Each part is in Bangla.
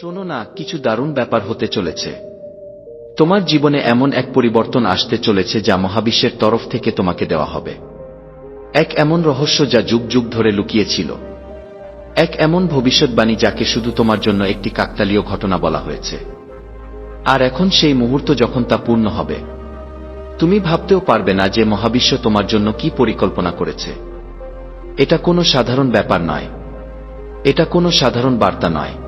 শোনো না, কিছু দারুণ ব্যাপার হতে চলেছে। তোমার জীবনে এমন এক পরিবর্তন আসতে চলেছে যা মহাবিশ্বের তরফ থেকে তোমাকে দেওয়া হবে। এক এমন রহস্য যা যুগ যুগ ধরে লুকিয়েছিল। এক এমন ভবিষ্যৎবাণী যাকে শুধু তোমার জন্য একটি কাকতালীয় ঘটনা বলা হয়েছে। আর এখন সেই মুহূর্ত যখন তা পূর্ণ হবে, তুমি ভাবতেও পারবে না যে মহাবিশ্ব তোমার জন্য কি পরিকল্পনা করেছে। এটা কোনো সাধারণ ব্যাপার নয়। এটা কোনো সাধারণ বার্তা নয়।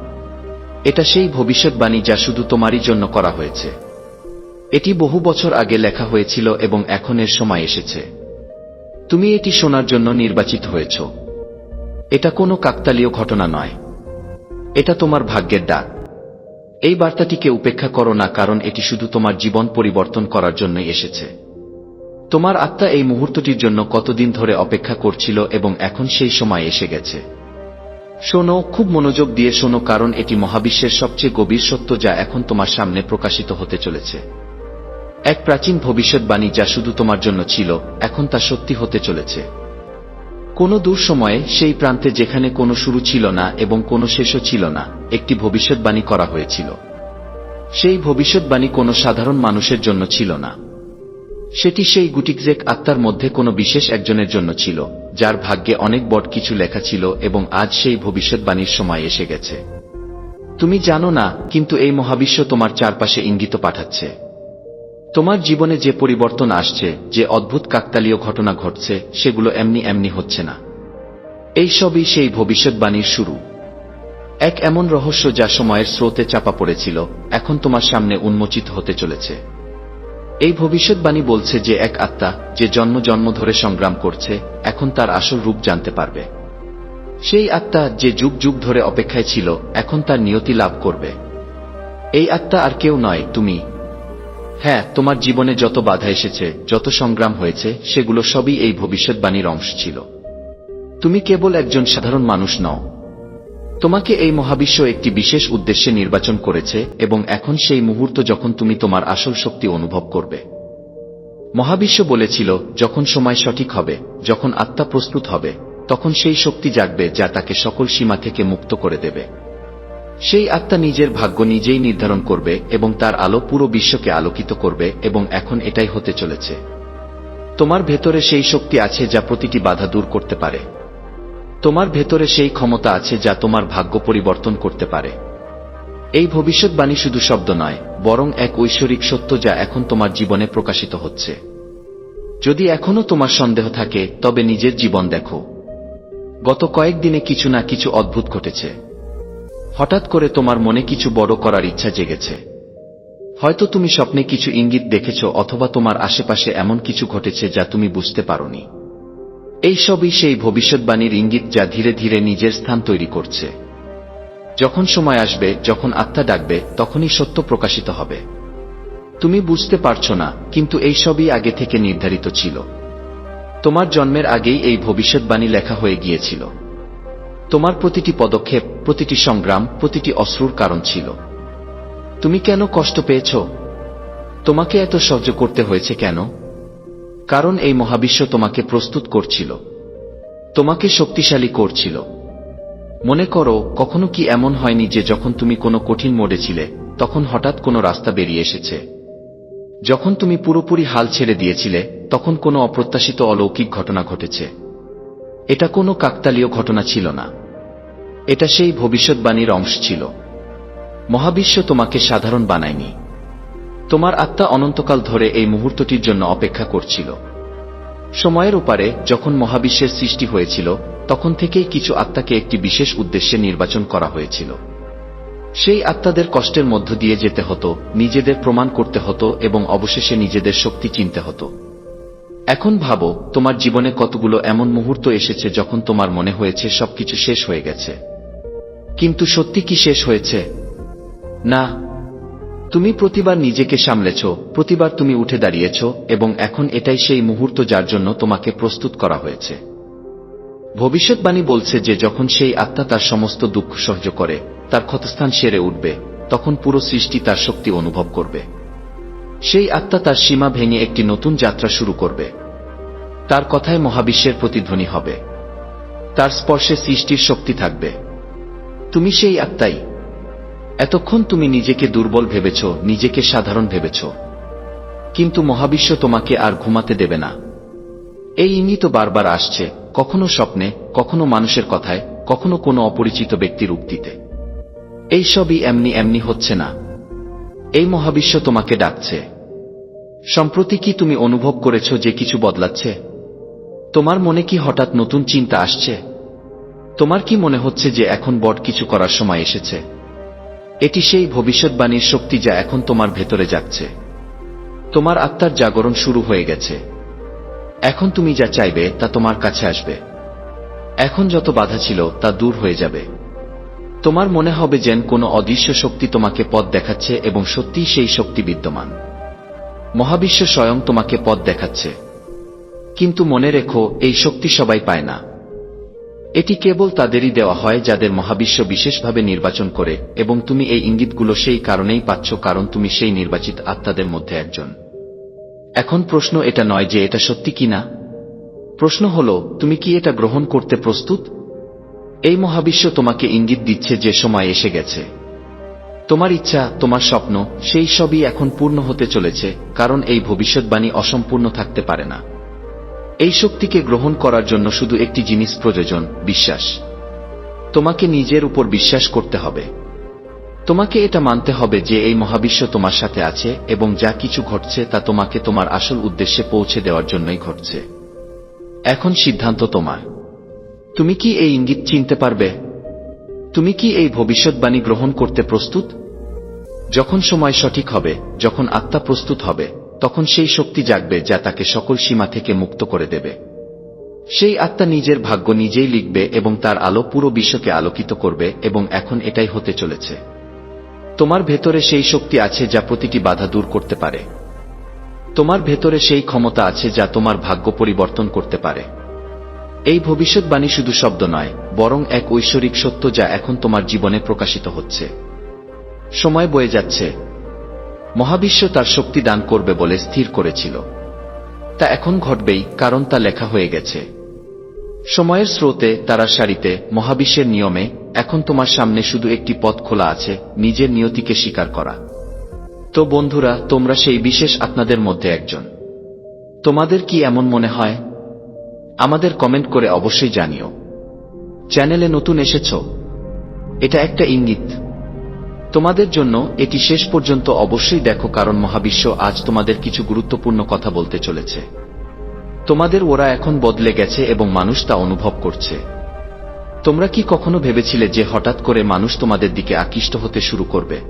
এটা সেই ভবিষ্যৎবাণী যা শুধু তোমারই জন্য করা হয়েছে। এটি বহু বছর আগে লেখা হয়েছিল এবং এখন এর সময় এসেছে। তুমি এটি শোনার জন্য নির্বাচিত হয়েছ। এটা কোনো কাকতালীয় ঘটনা নয়। এটা তোমার ভাগ্যের ডাক। এই বার্তাটিকে উপেক্ষা করো না, কারণ এটি শুধু তোমার জীবন পরিবর্তন করার জন্যই এসেছে। তোমার আত্মা এই মুহূর্তটির জন্য কতদিন ধরে অপেক্ষা করছিল এবং এখন সেই সময় এসে গেছে। শোনো, খুব মনোযোগ দিয়ে শোনো, কারণ এটি মহাবিশ্বের সবচেয়ে গভীর সত্য যা এখন তোমার সামনে প্রকাশিত হতে চলেছে। এক প্রাচীন ভবিষ্যৎবাণী যা শুধু তোমার জন্য ছিল, এখন তা সত্যি হতে চলেছে। কোনো দূর সময়ে, সেই প্রান্তে যেখানে কোনো শুরু ছিল না এবং কোনো শেষও ছিল না, একটি ভবিষ্যৎবাণী করা হয়েছিল। সেই ভবিষ্যৎবাণী কোনো সাধারণ মানুষের জন্য ছিল না। সেটি সেই গুটিকজেক আত্মার মধ্যে কোনো বিশেষ একজনের জন্য ছিল, যার ভাগ্যে অনেক বড় কিছু লেখা ছিল এবং আজ সেই ভবিষ্যৎবাণীর সময় এসে গেছে। তুমি জানো না, কিন্তু এই মহাবিশ্ব তোমার চারপাশে ইঙ্গিত পাঠাচ্ছে। তোমার জীবনে যে পরিবর্তন আসছে, যে অদ্ভুত কাকতালীয় ঘটনা ঘটছে, সেগুলো এমনি এমনি হচ্ছে না। এই সবই সেই ভবিষ্যৎবাণীর শুরু। এক এমন রহস্য যা সময়ের স্রোতে চাপা পড়েছিল, এখন তোমার সামনে উন্মোচিত হতে চলেছে। এই ভবিষ্যৎবাণী বলছে যে এক আত্মা যে জন্ম জন্ম ধরে সংগ্রাম করছে, এখন তার আসল রূপ জানতে পারবে। সেই আত্মা যে যুগ যুগ ধরে অপেক্ষায় ছিল, এখন তার নিয়তি লাভ করবে। এই আত্মা আর কেউ নয়, তুমি। হ্যাঁ তোমার জীবনে যত বাধা এসেছে, যত সংগ্রাম হয়েছে, সেগুলো সবই এই ভবিষ্যৎবাণীর অংশ ছিল। তুমি কেবল একজন সাধারণ মানুষ নও তোমাকে এই মহাবিশ্ব একটি বিশেষ উদ্দেশ্যে নির্বাচন করেছে, এবং এখন সেই মুহূর্ত যখন তুমি তোমার আসল শক্তি অনুভব করবে। মহাবিশ্ব বলেছিল, যখন সময় সঠিক হবে, যখন আত্মা প্রস্তুত হবে, তখন সেই শক্তি জাগবে যা তাকে সকল সীমা থেকে মুক্ত করে দেবে। সেই আত্মা নিজের ভাগ্য নিজেই নির্ধারণ করবে, এবং তার আলো পুরো বিশ্বকে আলোকিত করবে, এবং এখন এটাই হতে চলেছে। তোমার ভেতরে সেই শক্তি আছে যা প্রতিটি বাধা দূর করতে পারে। তোমার ভেতরে সেই ক্ষমতা আছে যা তোমার ভাগ্য পরিবর্তন করতে পারে। এই ভবিষ্যৎবাণী শুধু শব্দ নয়, বরং এক ঐশ্বরিক সত্য যা এখন তোমার জীবনে প্রকাশিত হচ্ছে। যদি এখনও তোমার সন্দেহ থাকে, তবে নিজের জীবন দেখো। গত কয়েকদিনে কিছু না কিছু অদ্ভুত ঘটেছে। হঠাৎ করে তোমার মনে কিছু বড় করার ইচ্ছা জেগেছে। হয়তো তুমি স্বপ্নে কিছু ইঙ্গিত দেখেছ, অথবা তোমার আশেপাশে এমন কিছু ঘটেছে যা তুমি বুঝতে পারোনি। এই সবই সেই ভবিষ্যৎবাণীর ইঙ্গিত যা ধীরে ধীরে নিজের স্থান তৈরি করছে। যখন সময় আসবে, যখন আত্মা ডাকবে, তখনই সত্য প্রকাশিত হবে। তুমি বুঝতে পারছ না, কিন্তু এই সবই আগে থেকে নির্ধারিত ছিল। তোমার জন্মের আগেই এই ভবিষ্যৎবাণী লেখা হয়ে গিয়েছিল। তোমার প্রতিটি পদক্ষেপ, প্রতিটি সংগ্রাম, প্রতিটি অশ্রুর কারণ ছিল। তুমি কেন কষ্ট পেয়েছ? তোমাকে এত সহ্য করতে হয়েছে কেন? কারণ এই মহাবিশ্ব তোমাকে প্রস্তুত করছিল। তোমাকে শক্তিশালী করছিল। মনে করো, কখনো কি এমন হয়নি যে যখন তুমি কোনো কঠিন মোড়ে ছিলে, তখন হঠাৎ কোনো রাস্তা বেরিয়ে এসেছে। যখন তুমি পুরোপুরি হাল ছেড়ে দিয়েছিলে, তখন কোনো অপ্রত্যাশিত অলৌকিক ঘটনা ঘটেছে। এটা কোনো কাকতালীয় ঘটনা ছিল না। এটা সেই ভবিষ্যৎবাণীর অংশ ছিল। মহাবিশ্ব তোমাকে সাধারণ বানায়নি। তোমার আত্মা অনন্তকাল ধরে এই মুহূর্তটির জন্য অপেক্ষা করছিল। সময়ের ওপারে, যখন মহাবিশ্বের সৃষ্টি হয়েছিল, তখন থেকেই কিছু আত্মাকে একটি বিশেষ উদ্দেশ্যে নির্বাচন করা হয়েছিল। সেই আত্মাদের কষ্টের মধ্য দিয়ে যেতে হতো, নিজেদের প্রমাণ করতে হতো এবং অবশেষে নিজেদের শক্তি চিনতে হতো। এখন ভাবো, তোমার জীবনে কতগুলো এমন মুহূর্ত এসেছে যখন তোমার মনে হয়েছে সবকিছু শেষ হয়ে গেছে। কিন্তু সত্যি কি শেষ হয়েছে? না তুমি প্রতিবার নিজেকে সামলেছ, প্রতিবার তুমি উঠে দাঁড়িয়েছ, এবং এখন এটাই সেই মুহূর্ত যার জন্য তোমাকে প্রস্তুত করা হয়েছে। ভবিষ্যৎবাণী বলছে যে যখন সেই আত্মা তার সমস্ত দুঃখ সহ্য করে, তার ক্ষতস্থান সেরে উঠবে, তখন পুরো সৃষ্টি তার শক্তি অনুভব করবে। সেই আত্মা তার সীমা ভেঙে একটি নতুন যাত্রা শুরু করবে। তার কথায় মহাবিশ্বের প্রতিধ্বনি হবে। তার স্পর্শে সৃষ্টির শক্তি থাকবে। তুমি সেই আত্মাই এতক্ষণ তুমি নিজেকে দুর্বল ভেবেছ, নিজেকে সাধারণ ভেবেছ। কিন্তু মহাবিশ্ব তোমাকে আর ঘুমাতে দেবে না। এই ইঙ্গিত বারবার আসছে, কখনো স্বপ্নে, কখনো মানুষের কথায়, কখনো কোনো অপরিচিত ব্যক্তির উক্তিতে। এই সবই এমনি এমনি হচ্ছে না। এই মহাবিশ্ব তোমাকে ডাকছে। সম্প্রতি কি তুমি অনুভব করেছ যে কিছু বদলাচ্ছে? তোমার মনে কি হঠাৎ নতুন চিন্তা আসছে? তোমার কি মনে হচ্ছে যে এখন বট কিছু করার সময় এসেছে? এটি সেই ভবিষ্যৎবাণীর শক্তি যা এখন তোমার ভেতরে যাচ্ছে। তোমার আত্মার জাগরণ শুরু হয়ে গেছে। এখন তুমি যা চাইবে, তা তোমার কাছে আসবে। এখন যত বাধা ছিল, তা দূর হয়ে যাবে। তোমার মনে হবে যেন কোনো অদৃশ্য শক্তি তোমাকে পথ দেখাচ্ছে এবং সত্যিই সেই শক্তি বিদ্যমান। মহাবিশ্ব স্বয়ং তোমাকে পথ দেখাচ্ছে। কিন্তু মনে রেখো, এই শক্তি সবাই পায় না। এটি কেবল তাদেরই দেওয়া হয় যাদের মহাবিশ্ব বিশেষভাবে নির্বাচন করে, এবং তুমি এই ইঙ্গিতগুলো সেই কারণেই পাচ্ছ কারণ তুমি সেই নির্বাচিত আত্মাদের মধ্যে একজন। এখন প্রশ্ন এটা নয় যে এটা সত্যি কি না? প্রশ্ন হল, তুমি কি এটা গ্রহণ করতে প্রস্তুত? এই মহাবিশ্ব তোমাকে ইঙ্গিত দিচ্ছে যে সময় এসে গেছে। তোমার ইচ্ছা, তোমার স্বপ্ন, সেই সবই এখন পূর্ণ হতে চলেছে, কারণ এই ভবিষ্যৎবাণী অসম্পূর্ণ থাকতে পারে না। এই শক্তিকে গ্রহণ করার জন্য শুধু একটি জিনিস প্রয়োজন, বিশ্বাস। তোমাকে নিজের উপর বিশ্বাস করতে হবে। তোমাকে এটা মানতে হবে যে এই মহাবিশ্ব তোমার সাথে আছে এবং যা কিছু ঘটছে তা তোমাকে তোমার আসল উদ্দেশ্যে পৌঁছে দেওয়ার জন্যই ঘটছে। এখন সিদ্ধান্ত তোমার। তুমি কি এই ইঙ্গিত চিনতে পারবে? তুমি কি এই ভবিষ্যৎবাণী গ্রহণ করতে প্রস্তুত? যখন সময় সঠিক হবে, যখন আত্মা প্রস্তুত হবে তখন সেই শক্তি জাগবে যা তাকে সকল সীমা থেকে মুক্ত করে দেবে। সেই আত্মা নিজের ভাগ্য নিজেই লিখবে এবং তার আলো পুরো বিশ্বকে আলোকিত করবে এবং এখন এটাই হতে চলেছে। তোমার ভেতরে সেই শক্তি আছে যা প্রতিটি বাধা দূর করতে পারে। তোমার ভেতরে সেই ক্ষমতা আছে যা তোমার ভাগ্য পরিবর্তন করতে পারে। এই ভবিষ্যৎবাণী শুধু শব্দ নয়, বরং এক ঐশ্বরিক সত্য যা এখন তোমার জীবনে প্রকাশিত হচ্ছে। সময় বয়ে যাচ্ছে মহাবিশ্ব তার শক্তি দান করবে বলে স্থির করেছিল। তা এখন ঘটবেই, কারণ তা লেখা হয়ে গেছে। সময়ের স্রোতে, তারা সারিতে, মহাবিশ্বের নিয়মে, এখন তোমার সামনে শুধু একটি পথ খোলা আছে, নিজের নিয়তিকে স্বীকার করা। তো বন্ধুরা, তোমরা সেই বিশেষ আপনাদের মধ্যে একজন। তোমাদের কি এমন মনে হয়? আমাদের কমেন্ট করে অবশ্যই জানিও। চ্যানেলে নতুন এসেছ? এটা একটা ইঙ্গিত। তোমাদের জন্য এটি শেষ পর্যন্ত অবশ্যই দেখো, কারণ মহাবিশ্ব আজ তোমাদের কিছু গুরুত্বপূর্ণ কথা বলতে চলেছে। তোমাদের ওরা এখন বদলে গেছে এবং মানুষ তা অনুভব করছে। তোমরা কি কখনো ভেবেছিলে যে হঠাৎ করে মানুষ তোমাদের দিকে আকৃষ্ট হতে শুরু করবে?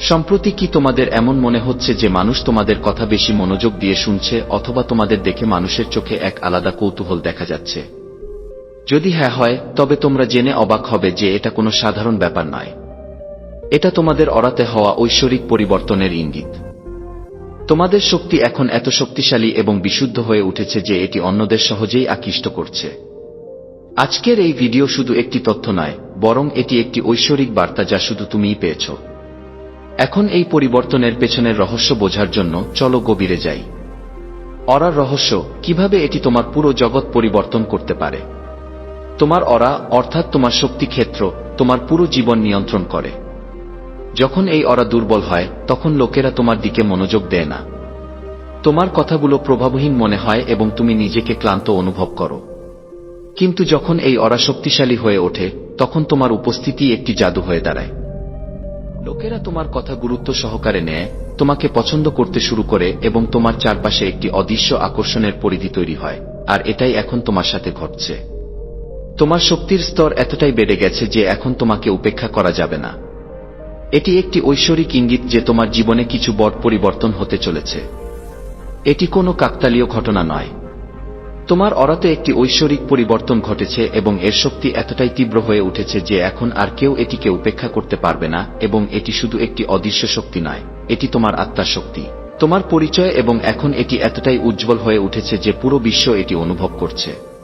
সম্প্রতি কি তোমাদের এমন মনে হচ্ছে যে মানুষ তোমাদের কথা বেশি মনোযোগ দিয়ে শুনছে অথবা তোমাদের দেখে মানুষের চোখে এক আলাদা কৌতূহল দেখা যাচ্ছে? যদি হ্যাঁ হয়, তবে তোমরা জেনে অবাক হবে যে এটা কোনো সাধারণ ব্যাপার নয়। এটা তোমাদের অরাতে হওয়া ঐশ্বরিক পরিবর্তনের ইঙ্গিত। তোমাদের শক্তি এখন এত শক্তিশালী এবং বিশুদ্ধ হয়ে উঠেছে যে এটি অন্যদের সহজেই আকৃষ্ট করছে। আজকের এই ভিডিও শুধু একটি তথ্য নয়, বরং এটি একটি ঐশ্বরিক বার্তা যা শুধু তুমিই পেয়েছ। এখন এই পরিবর্তনের পেছনের রহস্য বোঝার জন্য চলো গভীরে যাই। অরার রহস্য, কীভাবে এটি তোমার পুরো জগৎ পরিবর্তন করতে পারে? তোমার অরা, অর্থাৎ তোমার শক্তি ক্ষেত্র, তোমার পুরো জীবন নিয়ন্ত্রণ করে। যখন এই অরা দুর্বল হয়, তখন লোকেরা তোমার দিকে মনোযোগ দেয় না। তোমার কথাগুলো প্রভাবহীন মনে হয় এবং তুমি নিজেকে ক্লান্ত অনুভব করো। কিন্তু যখন এই অরা শক্তিশালী হয়ে ওঠে, তখন তোমার উপস্থিতি একটি জাদু হয়ে দাঁড়ায়। লোকেরা তোমার কথা গুরুত্ব সহকারে নেয়, তোমাকে পছন্দ করতে শুরু করে এবং তোমার চারপাশে একটি অদৃশ্য আকর্ষণের পরিধি তৈরি হয়, আর এটাই এখন তোমার সাথে ঘটছে। তোমার শক্তির স্তর এতটাই বেড়ে গেছে যে এখন তোমাকে উপেক্ষা করা যাবে না। এটি একটি ঐশ্বরিক ইঙ্গিত যে তোমার জীবনে কিছু বড় পরিবর্তন হতে চলেছে। এটি কোনো কাকতালীয় ঘটনা নয়। তোমার অরাতে একটি ঐশ্বরিক পরিবর্তন ঘটেছে এবং এর শক্তি এতটাই তীব্র হয়ে উঠেছে যে এখন আর কেউ এটিকে উপেক্ষা করতে পারবে না এবং এটি শুধু একটি অদৃশ্য শক্তি নয়, এটি তোমার আত্মার শক্তি। তোমার পরিচয় এবং এখন এটি এতটাই উজ্জ্বল হয়ে উঠেছে যে পুরো বিশ্ব এটি অনুভব করছে।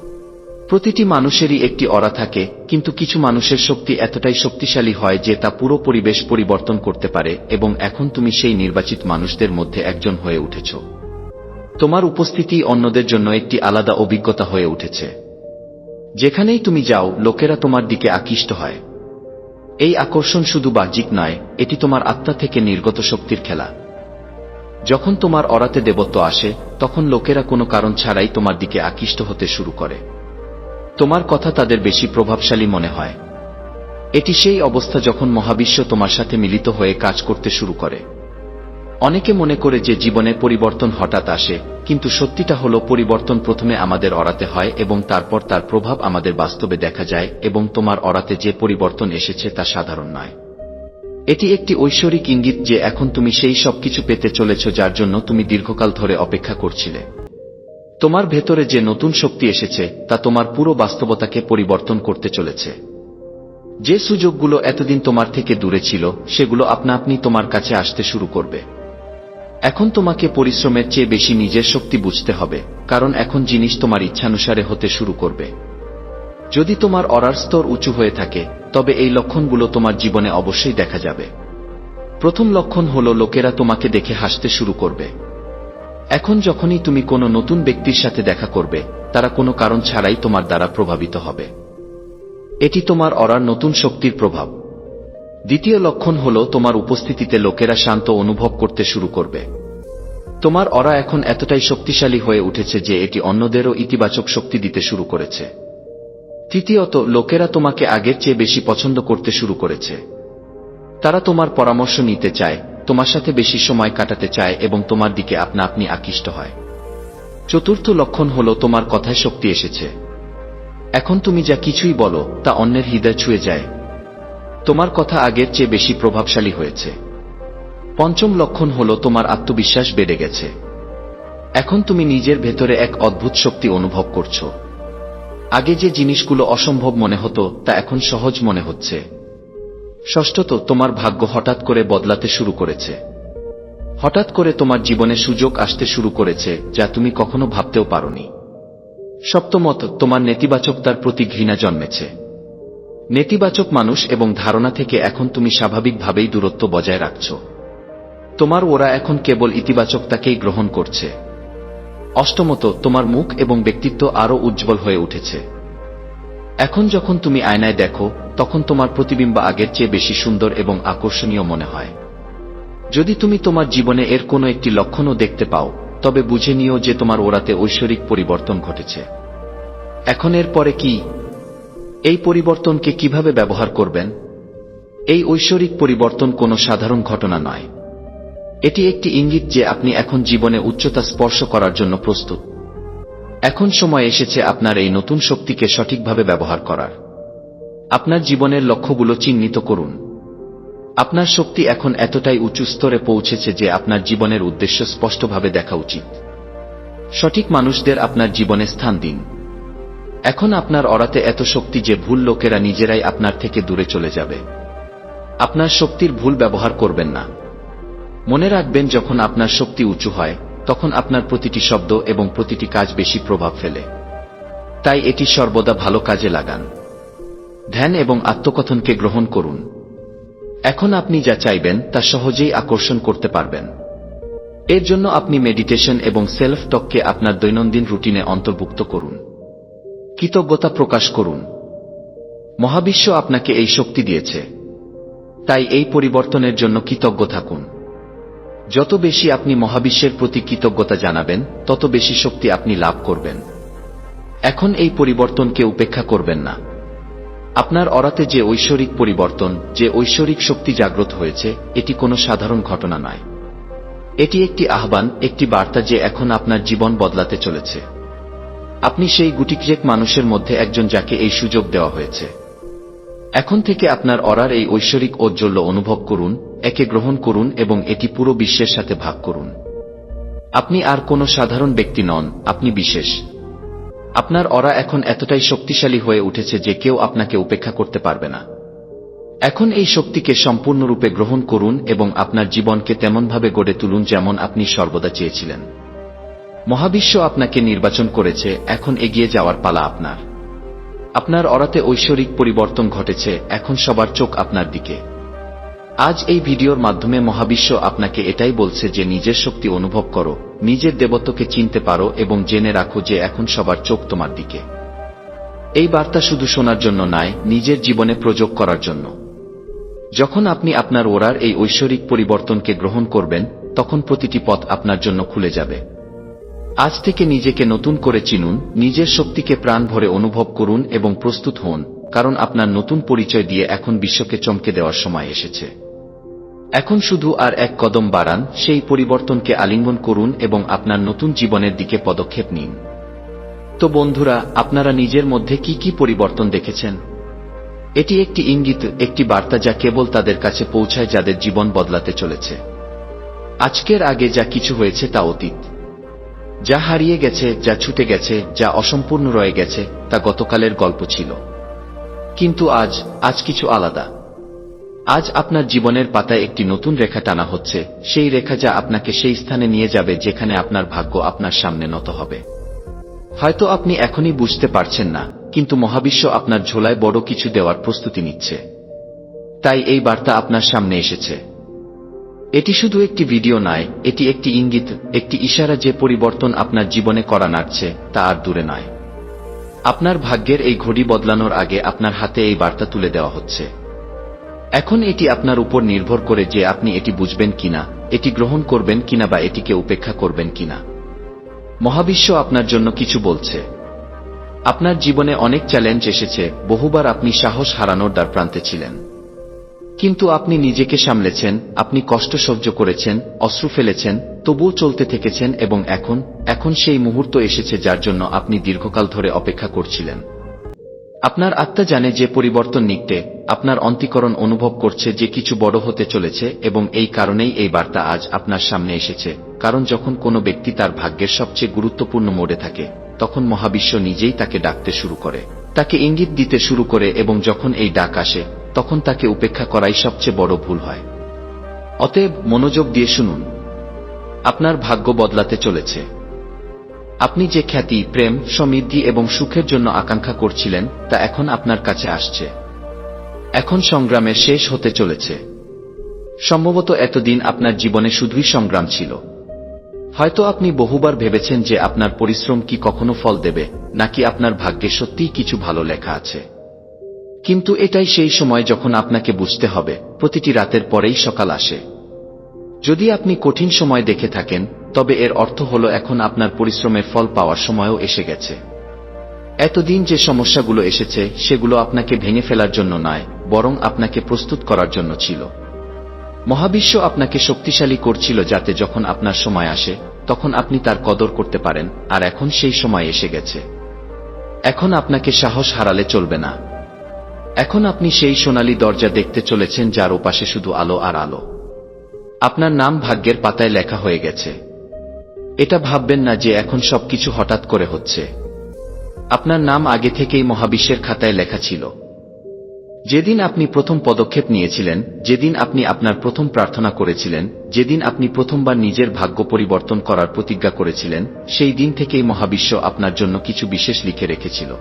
প্রতিটি মানুষেরই একটি অরা থাকে, কিন্তু কিছু মানুষের শক্তি এতটাই শক্তিশালী হয় যে তা পুরো পরিবেশ পরিবর্তন করতে পারে, এবং এখন তুমি সেই নির্বাচিত মানুষদের মধ্যে একজন হয়ে উঠেছ। তোমার উপস্থিতি অন্যদের জন্য একটি আলাদা অভিজ্ঞতা হয়ে উঠেছে। যেখানেই তুমি যাও, লোকেরা তোমার দিকে আকৃষ্ট হয়। এই আকর্ষণ শুধু বাহ্যিক নয়, এটি তোমার আত্মা থেকে নির্গত শক্তির খেলা। যখন তোমার অরাতে দেবত্ব আসে, তখন লোকেরা কোনো কারণ ছাড়াই তোমার দিকে আকৃষ্ট হতে শুরু করে। তোমার কথা তাদের বেশি প্রভাবশালী মনে হয়। এটি সেই অবস্থা যখন মহাবিশ্ব তোমার সাথে মিলিত হয়ে কাজ করতে শুরু করে। অনেকে মনে করে যে জীবনে পরিবর্তন হঠাৎ আসে, কিন্তু সত্যিটা হলো পরিবর্তন প্রথমে আমাদের অরাতে হয় এবং তারপর তার প্রভাব আমাদের বাস্তবে দেখা যায় এবং তোমার অরাতে যে পরিবর্তন এসেছে তা সাধারণ নয়। এটি একটি ঐশ্বরিক ইঙ্গিত যে এখন তুমি সেই সব কিছু পেতে চলেছ যার জন্য তুমি দীর্ঘকাল ধরে অপেক্ষা করছিলে। তোমার ভেতরে যে নতুন শক্তি এসেছে, তা তোমার পুরো বাস্তবতাকে পরিবর্তন করতে চলেছে। যে সুযোগগুলো এতদিন তোমার থেকে দূরে ছিল, সেগুলো আপনা আপনি তোমার কাছে আসতে শুরু করবে। এখন তোমাকে পরিশ্রমের চেয়ে বেশি নিজের শক্তি বুঝতে হবে, কারণ এখন জিনিস তোমার ইচ্ছানুসারে হতে শুরু করবে। যদি তোমার অরার স্তর উঁচু হয়ে থাকে, তবে এই লক্ষণগুলো তোমার জীবনে অবশ্যই দেখা যাবে। প্রথম লক্ষণ হল লোকেরা তোমাকে দেখে হাসতে শুরু করবে। এখন যখনই তুমি কোনো নতুন ব্যক্তির সাথে দেখা করবে, তারা কোনো কারণ ছাড়াই তোমার দ্বারা প্রভাবিত হবে। এটি তোমার অরার নতুন শক্তির প্রভাব। দ্বিতীয় লক্ষণ হল তোমার উপস্থিতিতে লোকেরা শান্ত অনুভব করতে শুরু করবে। তোমার অরা এখন এতটাই শক্তিশালী হয়ে উঠেছে যে এটি অন্যদেরও ইতিবাচক শক্তি দিতে শুরু করেছে। তৃতীয়ত, লোকেরা তোমাকে আগের চেয়ে বেশি পছন্দ করতে শুরু করেছে। তারা তোমার পরামর্শ নিতে চায় তোমার সাথে বেশি সময় কাটাতে চায় এবং তোমার দিকে আপনা আপনি আকৃষ্ট হয়। চতুর্থ লক্ষণ হল তোমার কথায় শক্তি এসেছে। এখন তুমি যা কিছুই বলো, তা অন্যের হৃদয় ছুঁয়ে যায়। তোমার কথা আগের চেয়ে বেশি প্রভাবশালী হয়েছে। পঞ্চম লক্ষণ হল তোমার আত্মবিশ্বাস বেড়ে গেছে। এখন তুমি নিজের ভেতরে এক অদ্ভুত শক্তি অনুভব করছ। আগে যে জিনিসগুলো অসম্ভব মনে হতো, তা এখন সহজ মনে হচ্ছে। ষষ্ঠত তোমার ভাগ্য হঠাৎ করে বদলাতে শুরু করেছে। হঠাৎ করে তোমার জীবনে সুযোগ আসতে শুরু করেছে যা তুমি কখনো ভাবতেও পারোনি। সপ্তমত, তোমার নেতিবাচকতার প্রতি ঘৃণা জন্মেছে। নেতিবাচক মানুষ এবং ধারণা থেকে এখন তুমি স্বাভাবিকভাবেই দূরত্ব বজায় রাখছ। তোমার ওরা এখন কেবল ইতিবাচকতাকেই গ্রহণ করছে। অষ্টমত, তোমার মুখ এবং ব্যক্তিত্ব আরও উজ্জ্বল হয়ে উঠেছে। এখন যখন তুমি আয়নায় দেখো, তখন তোমার প্রতিবিম্ব আগের চেয়ে বেশি সুন্দর এবং আকর্ষণীয় মনে হয়। যদি তুমি তোমার জীবনে এর কোনো একটি লক্ষণও দেখতে পাও, তবে বুঝে নিও যে তোমার ওরাতে ঐশ্বরিক পরিবর্তন ঘটেছে। এখন এর পরে কি? এই পরিবর্তনকে কীভাবে ব্যবহার করবেন? এই ঐশ্বরিক পরিবর্তন কোনো সাধারণ ঘটনা নয়। এটি একটি ইঙ্গিত যে আপনি এখন জীবনে উচ্চতা স্পর্শ করার জন্য প্রস্তুত। এখন সময় এসেছে আপনার এই নতুন শক্তিকে সঠিকভাবে ব্যবহার করার। আপনার জীবনের লক্ষ্যগুলো চিহ্নিত করুন। আপনার শক্তি এখন এতটাই উঁচু স্তরে পৌঁছেছে যে আপনার জীবনের উদ্দেশ্য স্পষ্টভাবে দেখা উচিত। সঠিক মানুষদের আপনার জীবনে স্থান দিন। এখন আপনার অরাতে এত শক্তি যে ভুল লোকেরা নিজেরাই আপনার থেকে দূরে চলে যাবে। আপনার শক্তির ভুল ব্যবহার করবেন না। মনে রাখবেন যখন আপনার শক্তি উঁচু হয় তখন আপনার প্রতিটি শব্দ এবং প্রতিটি কাজ বেশি প্রভাব ফেলে। তাই এটি সর্বদা ভালো কাজে লাগান। ধ্যান এবং আত্মকথনকে গ্রহণ করুন। এখন আপনি যা চাইবেন তা সহজেই আকর্ষণ করতে পারবেন। এর জন্য আপনি মেডিটেশন এবং সেলফ টককে আপনার দৈনন্দিন রুটিনে অন্তর্ভুক্ত করুন। কৃতজ্ঞতা প্রকাশ করুন। মহাবিশ্ব আপনাকে এই শক্তি দিয়েছে। তাই এই পরিবর্তনের জন্য কৃতজ্ঞ থাকুন। যত বেশি আপনি মহাবিশ্বের প্রতি কৃতজ্ঞতা জানাবেন, তত বেশি শক্তি আপনি লাভ করবেন। এখন এই পরিবর্তনকে উপেক্ষা করবেন না। আপনার অরাতে যে ঐশ্বরিক পরিবর্তন, যে ঐশ্বরিক শক্তি জাগ্রত হয়েছে, এটি কোনো সাধারণ ঘটনা নয়। এটি একটি আহ্বান, একটি বার্তা যে এখন আপনার জীবন বদলাতে চলেছে। আপনি সেই গুটিক্রেক মানুষের মধ্যে একজন যাকে এই সুযোগ দেওয়া হয়েছে। এখন থেকে আপনার অরার এই ঐশ্বরিক ঔজ্জ্বল্য অনুভব করুন একে গ্রহণ করুন এবং এটি পুরো বিশ্বের সাথে ভাগ করুন। আপনি আর কোনো সাধারণ ব্যক্তি নন, আপনি বিশেষ। আপনার অরা এখন এতটাই শক্তিশালী হয়ে উঠেছে যে কেউ আপনাকে উপেক্ষা করতে পারবে না। এখন এই শক্তিকে সম্পূর্ণরূপে গ্রহণ করুন এবং আপনার জীবনকে তেমনভাবে গড়ে তুলুন যেমন আপনি সর্বদা চেয়েছিলেন। মহাবিশ্ব আপনাকে নির্বাচন করেছে, এখন এগিয়ে যাওয়ার পালা আপনার। আপনার অরাতে ঐশ্বরিক পরিবর্তন ঘটেছে, এখন সবার চোখ আপনার দিকে। আজ এই ভিডিওর মাধ্যমে মহাবিশ্ব আপনাকে এটাই বলছে যে নিজের শক্তি অনুভব করো, নিজের দেবত্বকে চিনতে পারো এবং জেনে রাখো যে এখন সবার চোখ তোমার দিকে। এই বার্তা শুধু শোনার জন্য নয়, নিজের জীবনে প্রযোগ করার জন্য। যখন আপনি আপনার ওরার এই ঐশ্বরিক পরিবর্তনকে গ্রহণ করবেন, তখন প্রতিটি পথ আপনার জন্য খুলে যাবে। আজ থেকে নিজেকে নতুন করে চিনুন, নিজের শক্তিকে প্রাণ ভরে অনুভব করুন এবং প্রস্তুত হন। কারণ আপনার নতুন পরিচয় দিয়ে এখন বিশ্বকে চমকে দেওয়ার সময় এসেছে। এখন শুধু আর এক কদম বাড়ান, সেই পরিবর্তনকে আলিঙ্গন করুন এবং আপনার নতুন জীবনের দিকে পদক্ষেপ নিন। তো বন্ধুরা, আপনারা নিজের মধ্যে কি কি পরিবর্তন দেখেছেন? এটি একটি ইঙ্গিত, একটি বার্তা যা কেবল তাদের কাছে পৌঁছায় যাদের জীবন বদলাতে চলেছে। আজকের আগে যা কিছু হয়েছে তা অতীত। যা হারিয়ে গেছে, যা ছুটে গেছে, যা অসম্পূর্ণ রয়ে গেছে, তা গতকালের গল্প ছিল। কিন্তু আজ আজ কিছু আলাদা। আজ আপনার জীবনের পাতায় একটি নতুন রেখা টানা হচ্ছে, সেই রেখা যা আপনাকে সেই স্থানে নিয়ে যাবে যেখানে আপনার ভাগ্য আপনার সামনে নত হবে। হয়তো আপনি এখনই বুঝতে পারছেন না, কিন্তু মহাবিশ্ব আপনার ঝোলায় বড় কিছু দেওয়ার প্রস্তুতি নিচ্ছে। তাই এই বার্তা আপনার সামনে এসেছে। এটি শুধু একটি ভিডিও নয়, এটি একটি ইঙ্গিত, একটি ইশারা যে পরিবর্তন আপনার জীবনে করা নাড়ছে, তা আর দূরে নয়। আপনার ভাগ্যের এই ঘড়ি বদলানোর আগে আপনার হাতে এই বার্তা তুলে দেওয়া হচ্ছে। এখন এটি আপনার উপর নির্ভর করে যে আপনি এটি বুঝবেন কিনা, এটি গ্রহণ করবেন কিনা বা এটিকে উপেক্ষা করবেন কিনা। মহাবিশ্ব আপনার জন্য কিছু বলছে। আপনার জীবনে অনেক চ্যালেঞ্জ এসেছে, বহুবার আপনি সাহস হারানোর দ্বার প্রান্তে ছিলেন। কিন্তু আপনি নিজেকে সামলেছেন, আপনি কষ্ট সহ্য করেছেন, অশ্রু ফেলেছেন, তবুও চলতে থেকেছেন এবং এখন এখন সেই মুহূর্ত এসেছে যার জন্য আপনি দীর্ঘকাল ধরে অপেক্ষা করছিলেন। আপনার আত্মা জানে যে পরিবর্তন নিকটে, আপনার অন্তিকরণ অনুভব করছে যে কিছু বড় হতে চলেছে এবং এই কারণেই এই বার্তা আজ আপনার সামনে এসেছে, কারণ যখন কোনো ব্যক্তি তার ভাগ্যের সবচেয়ে গুরুত্বপূর্ণ মোড়ে থাকে তখন মহাবিশ্ব নিজেই তাকে ডাকতে শুরু করে। তাকে ইঙ্গিত দিতে শুরু করে এবং যখন এই ডাক আসে, তখন তাকে উপেক্ষা করাই সবচেয়ে বড় ভুল হয়। অতএব মনোযোগ দিয়ে শুনুন। আপনার ভাগ্য বদলাতে চলেছে। আপনি যে খ্যাতি, প্রেম, সমৃদ্ধি এবং সুখের জন্য আকাঙ্ক্ষা করছিলেন, তা এখন আপনার কাছে আসছে। এখন সংগ্রামের শেষ হতে চলেছে। সম্ভবত এতদিন আপনার জীবনে শুধুই সংগ্রাম ছিল। হয়তো আপনি বহুবার ভেবেছেন যে আপনার পরিশ্রম কি কখনো ফল দেবে, নাকি আপনার ভাগ্যে সত্যিই কিছু ভালো লেখা আছে। কিন্তু এটাই সেই সময় যখন আপনাকে বুঝতে হবে, প্রতিটি রাতের পরেই সকাল আসে। যদি আপনি কঠিন সময় দেখে থাকেন, তবে এর অর্থ হল এখন আপনার পরিশ্রমের ফল পাওয়ার সময়ও এসে গেছে। এতদিন যে সমস্যাগুলো এসেছে, সেগুলো আপনাকে ভেঙে ফেলার জন্য নয়, বরং আপনাকে প্রস্তুত করার জন্য ছিল। মহাবিশ্ব আপনাকে শক্তিশালী করছিল যাতে যখন আপনার সময় আসে, তখন আপনি তার কদর করতে পারেন, আর এখন সেই সময় এসে গেছে। এখন আপনাকে সাহস হারালে চলবে না। এখন আপনি সেই সোনালী দরজা দেখতে চলেছেন যার ওপাশে শুধু আলো আর আলো। আপনার নাম ভাগ্যের পাতায় লেখা হয়ে গেছে। এটা ভাববেন না যে এখন সবকিছু হঠাৎ করে হচ্ছে। আপনার নাম আগে থেকেই মহাবিশ্বের খাতায় লেখা ছিল। যেদিন আপনি প্রথম পদক্ষেপ নিয়েছিলেন, যেদিন আপনি আপনার প্রথম প্রার্থনা করেছিলেন, যেদিন আপনি প্রথমবার নিজের ভাগ্য পরিবর্তন করার প্রতিজ্ঞা করেছিলেন, সেই দিন থেকেই মহাবিশ্ব আপনার জন্য কিছু বিশেষ লিখে রেখেছিল।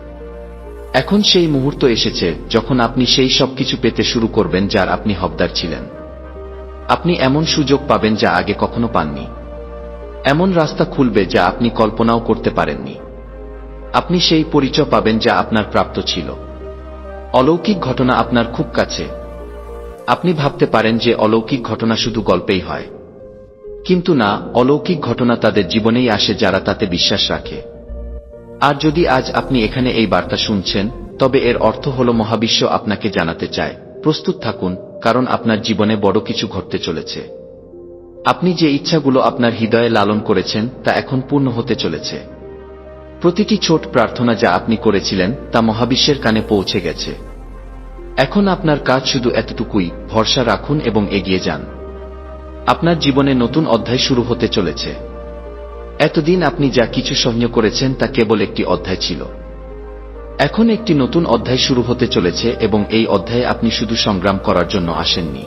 এখন সেই মুহূর্ত এসেছে যখন আপনি সেই সব কিছু পেতে শুরু করবেন যার আপনি হকদার ছিলেন। আপনি এমন সুযোগ পাবেন যা আগে কখনো পাননি। এমন রাস্তা খুলবে যা আপনি কল্পনাও করতে পারেননি। আপনি সেই পরিচয় পাবেন যা আপনার প্রাপ্ত ছিল। অলৌকিক ঘটনা আপনার খুব কাছে। আপনি ভাবতে পারেন যে অলৌকিক ঘটনা শুধু গল্পেই হয়। কিন্তু না, অলৌকিক ঘটনা তাদের জীবনেই আসে যারা তাতে বিশ্বাস রাখে। আর যদি আজ আপনি এখানে এই বার্তা শুনছেন, তবে এর অর্থ হল মহাবিশ্ব আপনাকে জানাতে চায়। প্রস্তুত থাকুন, কারণ আপনার জীবনে বড় কিছু ঘটতে চলেছে। আপনি যে ইচ্ছাগুলো আপনার হৃদয়ে লালন করেছেন, তা এখন পূর্ণ হতে চলেছে। প্রতিটি ছোট প্রার্থনা যা আপনি করেছিলেন তা মহাবিশ্বের কানে পৌঁছে গেছে। এখন আপনার কাজ শুধু এতটুকুই, ভরসা রাখুন এবং এগিয়ে যান। আপনার জীবনে নতুন অধ্যায় শুরু হতে চলেছে। এতদিন আপনি যা কিছু সহ্য করেছেন তা কেবল একটি অধ্যায় ছিল। এখন একটি নতুন অধ্যায় শুরু হতে চলেছে এবং এই অধ্যায়ে আপনি শুধু সংগ্রাম করার জন্য আসেননি।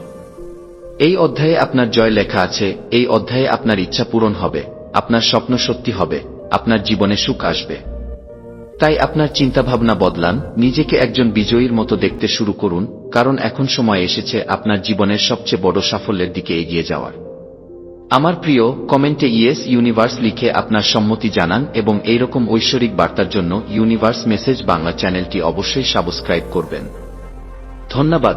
এই অধ্যায়ে আপনার জয় লেখা আছে, এই অধ্যায়ে আপনার ইচ্ছা পূরণ হবে, আপনার স্বপ্ন সত্যি হবে। আপনার জীবনে সুখ আসবে। তাই আপনার চিন্তাভাবনা বদলান, নিজেকে একজন বিজয়ীর মতো দেখতে শুরু করুন, কারণ এখন সময় এসেছে আপনার জীবনের সবচেয়ে বড় সাফল্যের দিকে এগিয়ে যাওয়ার। আমার প্রিয়, কমেন্টে ইয়েস, ইউনিভার্স লিখে আপনার সম্মতি জানান এবং এইরকম ঐশ্বরিক বার্তার জন্য ইউনিভার্স মেসেজ বাংলা চ্যানেলটি অবশ্যই সাবস্ক্রাইব করবেন। ধন্যবাদ।